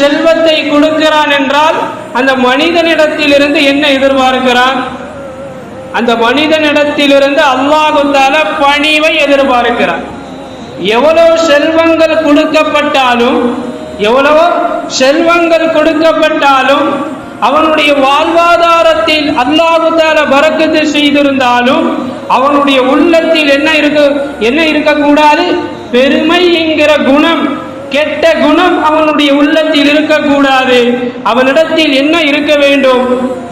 செல்வத்தை கொடுக்கிறான் என்றால் அந்த மனிதனிடத்திலிருந்து என்ன எதிர்பார்க்கிறான்? அந்த மனிதனிடத்திலிருந்து அல்லாஹுத்தால பணிவை எதிர்பார்க்கிறான். எவ்வளவு செல்வங்கள் கொடுக்கப்பட்டாலும் எவ்வளவோ செல்வங்கள் கொடுக்கப்பட்டாலும் அவனுடைய வாழ்வாதாரத்தில் அல்லாஹுத்தால பறக்கத்து செய்திருந்தாலும் அவனுடைய உள்ளத்தில் என்ன இருக்க என்ன இருக்கக்கூடாது? பெருமை என்கிற குணம் கெட்ட குணம் அவனுடைய உள்ளத்தில் இருக்கக்கூடாது. அவனிடத்தில் என்ன இருக்க வேண்டும்?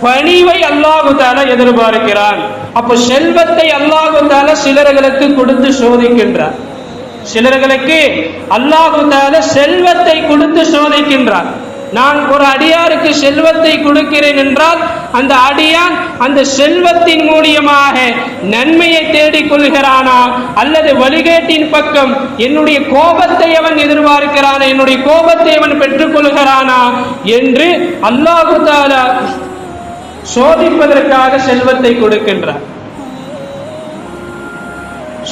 பணிவை அல்லாஹு தால எதிர்பார்க்கிறான். அப்ப செல்வத்தை அல்லாஹு தால சிலர்களுக்கு கொடுத்து சோதிக்கின்றார் சிலர்களுக்கு அல்லாஹு தால செல்வத்தை கொடுத்து சோதிக்கின்றார் நான் ஒரு அடியாருக்கு செல்வத்தை கொடுக்கிறேன் என்றால் அந்த அடியான் அந்த செல்வத்தின் மூலியமாக நன்மையை தேடிக் கொள்கிறானா அல்லது வழிகேட்டின் பக்கம் என்னுடைய கோபத்தை அவன் எதிர்பார்க்கிறானா? என்னுடைய கோபத்தை அவன் பெற்றுக்கொள்கிறானா? என்று அல்லாஹு தாலா சோதிப்பதற்காக செல்வத்தை கொடுக்கின்றார்.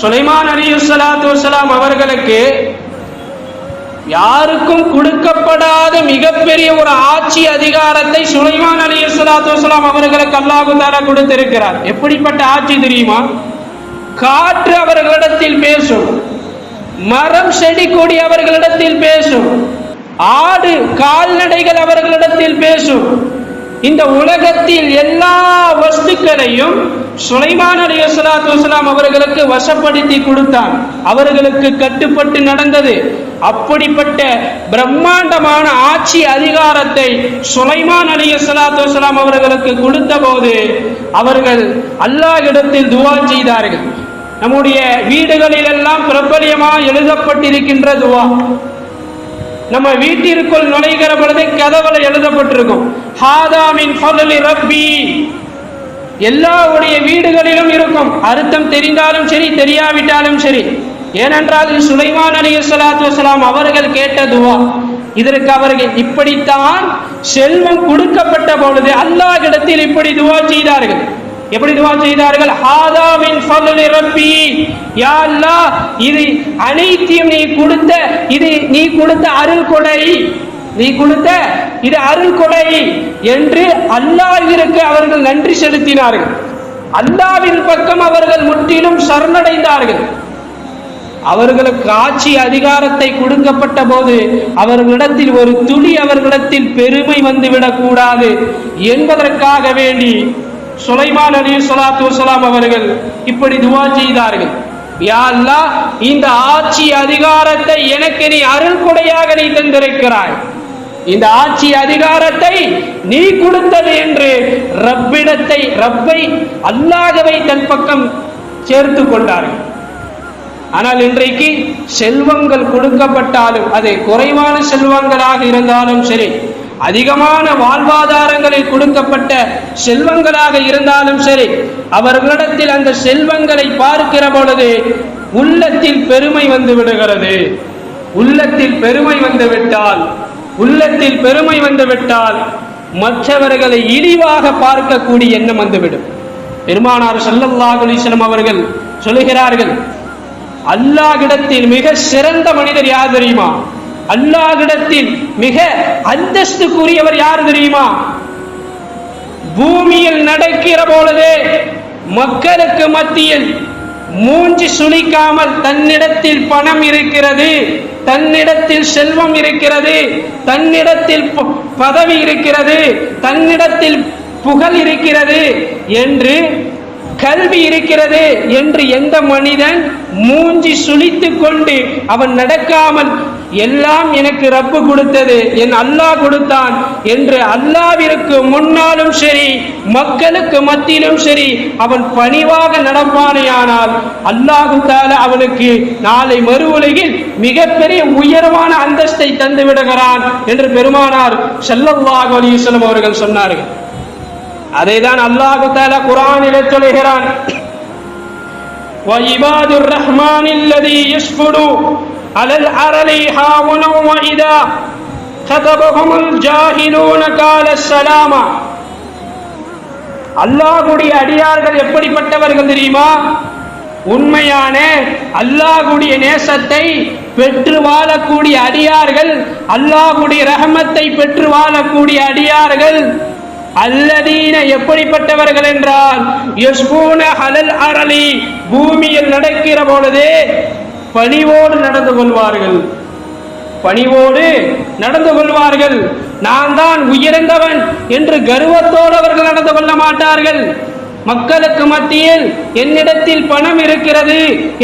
சுலைமான் அலி சலாத்து அவர்களுக்கு யாருக்கும் கொடுக்கப்படாத மிகப்பெரிய ஒரு ஆட்சி அதிகாரத்தை சுலைமான் அலி சலாத்து வசலாம் அவர்களுக்கு அல்லாஹு தாலா கொடுத்திருக்கிறார். எப்படிப்பட்ட ஆட்சி தெரியுமா? காற்று அவர்களிடத்தில் பேசும். மரம் செடி கொடி அவர்களிடத்தில் பேசும். ஆடு கால்நடைகள் அவர்களிடத்தில் பேசும். இந்த உலகத்தில் எல்லா வஸ்துக்களையும் சுலைமான் அலி வசலாத்து வசலாம் அவர்களுக்கு வசப்படுத்தி கொடுத்தான். அவர்களுக்கு கட்டுப்பட்டு நடந்தது. அப்படிப்பட்ட பிரம்மாண்டமான ஆட்சி அதிகாரத்தை சுலைமான் அலி வசலாத்து வசலாம் அவர்களுக்கு கொடுத்த போது அவர்கள் அல்லாஹ்விடத்தில் துவா செய்தார்கள். நம்முடைய வீடுகளில் எல்லாம் பிரபலியமாக எழுதப்பட்டிருக்கின்ற துவா. நம்ம வீட்டிற்குள் நுழைகிற பொழுது கதவுல எழுதப்பட்டிருக்கும். ஹாதாமின் ஃபضل ரப்பி. எல்லாவுடைய வீடுகளிலும் இருக்கும். அர்த்தம் தெரிந்தாலும் சரி தெரியாவிட்டாலும் சரி. ஏனென்றால் சுலைமான் அலி சலாத்து வசலாம் அவர்கள் கேட்ட துவா இதற்கு அவர்கள் இப்படித்தான் செல்வம் கொடுக்கப்பட்ட பொழுது அல்லாஹ்விடத்தில் இப்படி துவா செய்தார்கள். எப்படி துவா செய்தார்கள்? ஹாதாவின் ஃபضل ரப்பி. யா அல்லாஹ் இது அனைத்தையும் நீ கொடுத்த இது நீ கொடுத்த அருள் கொடை. நீ கொடுத்த இது அருள் கொடை என்று அல்லாஹ்விற்கு அவர்கள் நன்றி செலுத்தினார்கள். அல்லாவின் பக்கம் அவர்கள் முற்றிலும் சரணடைந்தார்கள். அவர்களுக்கு ஆட்சி அதிகாரத்தை கொடுக்கப்பட்ட போது அவர்களிடத்தில் ஒரு துளி அவர்களிடத்தில் பெருமை வந்துவிடக் கூடாது என்பதற்காக வேண்டி சுலைமான் அலி சலாத்து வலாம் அவர்கள் இப்படி துவா செய்தார்கள். யாழ்லா இந்த ஆட்சி அதிகாரத்தை எனக்கு நீ அருள் கொடையாக நீ தந்திருக்கிறாய். இந்த ஆட்சி அதிகாரத்தை நீ கொடுத்தது என்று ரப்பிடத்தை ரப்பை அல்லாதவை தன் பக்கம் சேர்த்து கொண்டார்கள். ஆனால் இன்றைக்கு செல்வங்கள் கொடுக்கப்பட்டாலும் அது குறைவான செல்வங்களாக இருந்தாலும் சரி அதிகமான வாழ்வாதாரங்களில் கொடுக்கப்பட்ட செல்வங்களாக இருந்தாலும் சரி அவர்களிடத்தில் அந்த செல்வங்களை பார்க்கிற பொழுது உள்ளத்தில் பெருமை வந்து விடுகிறது. உள்ளத்தில் பெருமை வந்துவிட்டால் உள்ளத்தில் பெருமை வந்துவிட்டால் மற்றவர்களை இழிவாக பார்க்கக்கூடிய எண்ணம் வந்துவிடும். பெருமானார் ஸல்லல்லாஹு அலைஹி அவர்கள் சொல்லுகிறார்கள் அல்லாஹிடத்தில் மிக சிறந்த மனிதர் யார் தெரியுமா? அல்லாஹ்விடத்தில் மிக அந்தஸ்துக்குரியவர் யார் தெரியுமா? பூமியில் நடக்கிற பொழுது மக்களுக்கு மத்தியில் மூஞ்சி சுளிக்காமல் தன்னிடத்தில் பணம் இருக்கிறது தன்னிடத்தில் செல்வம் இருக்கிறது தன்னிடத்தில் ப- பதவி இருக்கிறது தன்னிடத்தில் புகழ் இருக்கிறது என்று கல்வி இருக்கிறது என்று எந்த மனிதன் மூஞ்சி சுழித்து கொண்டு அவன் நடக்காமல் எல்லாம் எனக்கு ரப்பு கொடுத்தது என் அல்லாஹ் கொடுத்தான் என்று அல்லாவிற்கு முன்னாலும் சரி மக்களுக்கு மத்தியிலும் சரி அவன் பணிவாக நடப்பானேயானால் அல்லாஹு தால அவனுக்கு நாளை மறு உலகில் மிகப்பெரிய உயர்வான அந்தஸ்தை தந்து விடுகிறான் என்று பெருமானார் ஸல்லல்லாஹு அலைஹி வஸல்லம் அவர்கள் சொன்னார்கள் அதைதான் அல்லாஹு தாலா குர்ஆனிலே சொல்கிறான் وعباد الرحمن الذي يشفر على الأرض هاونا وإذا خطبهم الجاهلون قال السلام அல்லாஹ்வுடைய அடியார்கள் எப்படிப்பட்டவர்கள் தெரியுமா உண்மையான அல்லாஹ்வுடைய நேசத்தை பெற்று வாழக்கூடிய அடியார்கள் அல்லாஹ்வுடைய ரஹமத்தை பெற்று வாழக்கூடிய அடியார்கள் அல்லதீன எப்படிப்பட்டவர்கள் என்றால் யஸ்பூன ஹலல் அரளி பூமியில் நடக்கிற பொழுது பணிவோடு நடந்து கொள்வார்கள். பணிவோடு நடந்து கொள்வார்கள். நான் தான் உயர்ந்தவன் என்று கர்வத்தோடு அவர்கள் நடந்து கொள்ள மாட்டார்கள். மக்களுக்கு மத்தியில் என்னிடத்தில் பணம் இருக்கிறது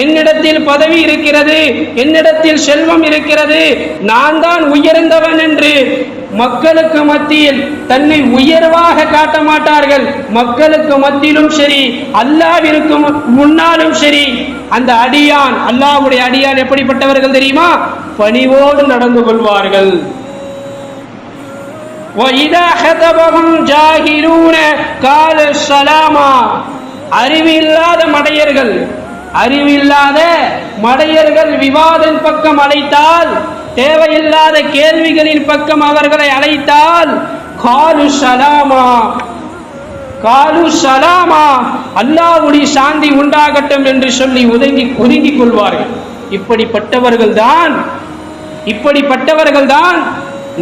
என்னிடத்தில் பதவி இருக்கிறது என்னிடத்தில் செல்வம் இருக்கிறது. நான் தான் உயர்ந்தவன் என்று மக்களுக்கு மத்தியில் தன்னை உயர்வாக காட்ட மாட்டார்கள். மக்களுக்கு மத்தியிலும் சரி அல்லாவிற்கு முன்னாலும் சரி அந்த அடியான் அல்லாவுடைய அடியான் எப்படிப்பட்டவர்கள் தெரியுமா? பணிவோடு நடந்து கொள்வார்கள். அறிவில்லாத மடையர்கள் அறிவில்லாத மடையர்கள் விவாதம் பக்கம் அழைத்தால் தேவையில்லாத கேள்விகளின் பக்கம் அவர்களை அழைத்தால் காலு சலாமா காலு சலாமா அல்லாவுடைய சாந்தி உண்டாகட்டும் என்று சொல்லி ஒதுங்கி ஒதுங்கிக் கொள்வார்கள். இப்படிப்பட்டவர்கள் தான் இப்படிப்பட்டவர்கள் தான்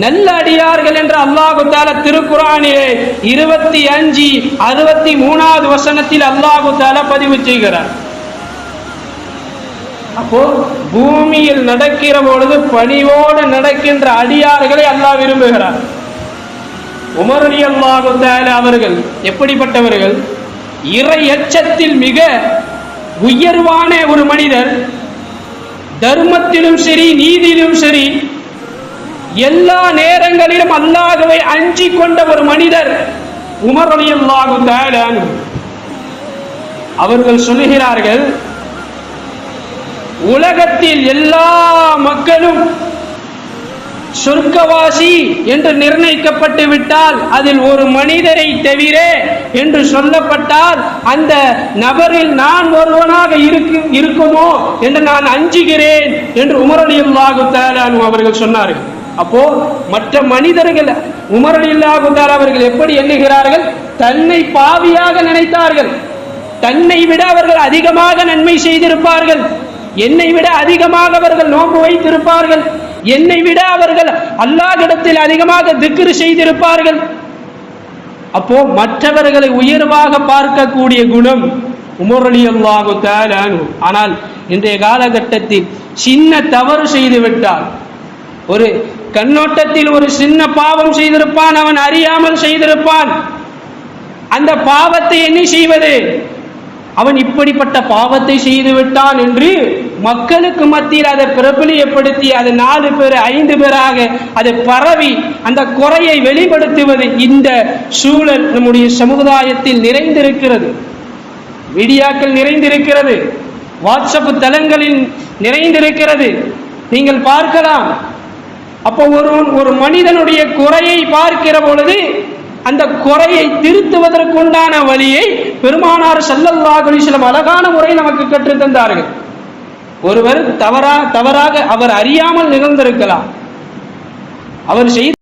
நல்ல அடியார்கள் என்று அல்லாஹு தால திருக்குறானிலே இருபத்தி அஞ்சு அறுபத்தி மூணாவது வசனத்தில் அல்லாஹு தால பதிவு செய்கிறார். அப்போ பூமியில் நடக்கிற பொழுது பணிவோடு நடக்கின்ற அடியார்களை அல்லாஹ் விரும்புகிறார். உமர் அலி அல்லாஹு அவர்கள் எப்படிப்பட்டவர்கள்? இறை எச்சத்தில் மிக உயர்வான ஒரு மனிதர். தர்மத்திலும் சரி நீதியிலும் சரி எல்லா நேரங்களிலும் அல்லாதவை அஞ்சி கொண்ட ஒரு மனிதர் உமர் ரலியல்லாஹு தஆலா அவர்கள் சொல்லுகிறார்கள் உலகத்தில் எல்லா மக்களும் சொர்க்கவாசி என்று நிர்ணயிக்கப்பட்டு விட்டால் அதில் ஒரு மனிதரை தவிர என்று சொல்லப்பட்டால் அந்த நபரில் நான் ஒருவனாக இருக்கு இருக்குமோ என்று நான் அஞ்சுகிறேன் என்று உமரலியல்லாஹு தாலானு அவர்கள் சொன்னார்கள். அப்போ மற்ற மனிதர்கள் உமரலியல்லாஹு தாலா அவர்கள் எப்படி எண்ணுகிறார்கள்? தன்னை பாவியாக நினைத்தார்கள். தன்னை விட அவர்கள் அதிகமாக நன்மை செய்திருப்பார்கள். என்னை விட அதிகமாக அவர்கள் நோன்பு வைத்திருப்பார்கள். என்னை விட அவர்கள் அல்லாஹிடத்தில் அதிகமாக திக்ரு செய்திருப்பார்கள். அப்போ மற்றவர்களை உயர்வாக பார்க்கக்கூடிய குணம் உமரளி அல்லாஹு ஆனால் இன்றைய காலகட்டத்தில் சின்ன தவறு செய்து விட்டால் ஒரு கண்ணோட்டத்தில் ஒரு சின்ன பாவம் செய்திருப்பான் அவன் அறியாமல் செய்திருப்பான். அந்த பாவத்தை என்ன செய்வது? அவன் இப்படிப்பட்ட பாவத்தை செய்து விட்டான் என்று மக்களுக்கு மத்தியில் அதை பிரபலியப்படுத்தி அது நாலு பேர் ஐந்து பேராக அதை பரவி அந்த குறையை வெளிப்படுத்துவது இந்த சூழல் நம்முடைய சமுதாயத்தில் நிறைந்திருக்கிறது. மீடியாக்கள் நிறைந்திருக்கிறது. வாட்ஸ்அப் தளங்களில் நிறைந்திருக்கிறது. நீங்கள் பார்க்கலாம். அப்போ ஒரு ஒரு மனிதனுடைய குறையை பார்க்கிற பொழுது அந்த குறையை திருத்துவதற்குண்டான வழியை பெருமானார் ஸல்லல்லாஹு சில அழகான முறை நமக்கு கற்று தந்தார்கள் ஒருவர் தவறா தவறாக அவர் அறியாமல் நிகழ்ந்திருக்கலாம். அவர் செய்த